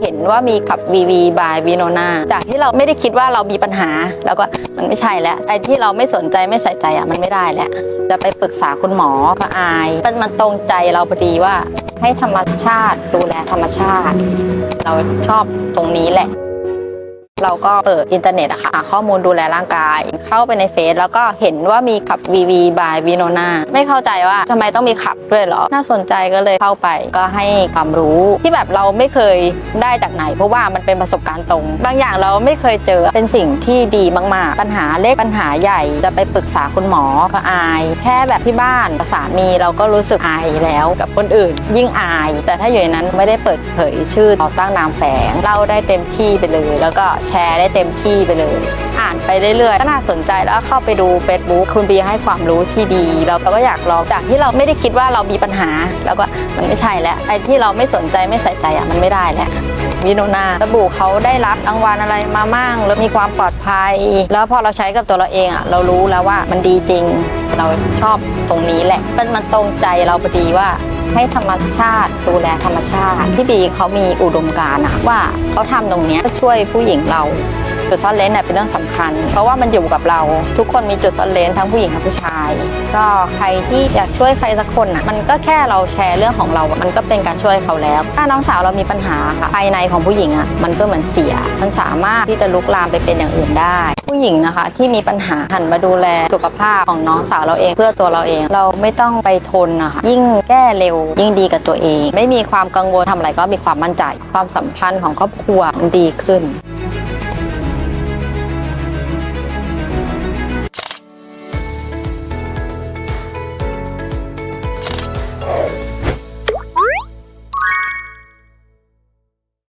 เห็นว่ามีขับ VV by v i n o n a จากที่เราไม่ได้คิดว่าเรามีปัญหา แล้วก็มันไม่ใช่แล้วไอ้ที่เราไม่สนใจไม่ใส่ใจอะมันไม่ได้แล้วจะไปปรึกษาคุณหมอก็อายมันมันตรงใจเราพอดีว่าให้ธรรมชาติดูแลธรรมชาติ เราชอบตรงนี้แหละ เราก็เปิดอินเทอร์เน็ตอะค่ะหาข้อมูลดูแลร่างกาย เข้าไปในเฟซแล้วก็เห็นว่ามีขับ VV by v i n o n a ไม่เข้าใจว่าทำไมต้องมีขับด้วยหรอ น่าสนใจก็เลยเข้าไปก็ให้ความรู้ที่แบบเราไม่เคยได้จากไหน เพราะว่ามันเป็นประสบการณ์ตรง บางอย่างเราไม่เคยเจอเป็นสิ่งที่ดีมาก ๆ ปัญหาเล็กปัญหาใหญ่ จะไปปรึกษาคุณหมอก็อาย แค่แบบที่บ้านกับสามีเราก็รู้สึกอายแล้วกับคนอื่น ยิ่งอาย แต่ถ้าอยู่ในนั้นไม่ได้เปิดเผยชื่อเราตั้งนามแฝงเล่าได้เต็มที่ไปเลย แล้วก็แชชร์ได้เต็มที่ไปเลย อ่านไปเรื่อยๆก็น่าสนใจแล้วเข้าไปดู Facebook คุณบีให้ความรู้ที่ดี เราเราก็อยากลองจากที่เราไม่ได้คิดว่าเรามีปัญหา แล้วก็มันไม่ใช่แล้วไอ้ที่เราไม่สนใจไม่ใส่ใจอะมันไม่ได้แล้ววิโนนาสบู่เขาได้รับรางวัลอะไรมามั่งแล้วมีความปลอดภัย แล้วพอเราใช้กับตัวเราเองอะเรารู้แล้วว่ามันดีจริง เราชอบตรงนี้แหละมันมันตรงใจเราพอดีว่า ให้ธรรมชาติ ดูแลธรรมชาติ พี่บีเขามีอุดมการณ์อะว่าเขาทำตรงเนี้ยช่วยผู้หญิงเรา จุดซ่อนเลนเนี่ยเป็นเรื่องสำคัญ เพราะว่ามันอยู่กับเรา ทุกคนมีจุดซ่อนเลนทั้งผู้หญิงและผู้ชาย ก็ใครที่อยากช่วยใครสักคนอะมันก็แค่เราแชร์เรื่องของเรา มันก็เป็นการช่วยเขาแล้ว ถ้าน้องสาวเรามีปัญหาค่ะภายในของผู้หญิงอะมันก็เหมือนเสีย มันสามารถที่จะลุกลามไปเป็นอย่างอื่นได้ ผู้หญิงนะคะที่มีปัญหาหันมาดูแลสุขภาพของน้องสาวเราเองเพื่อตัวเราเอง เราไม่ต้องไปทนนะคะยิ่งแก้เร็ว ยิ่งดีกับตัวเอง ไม่มีความกังวลทำอะไรก็มีความมั่นใจ ความสัมพันธ์ของครอบครัวมันดีขึ้น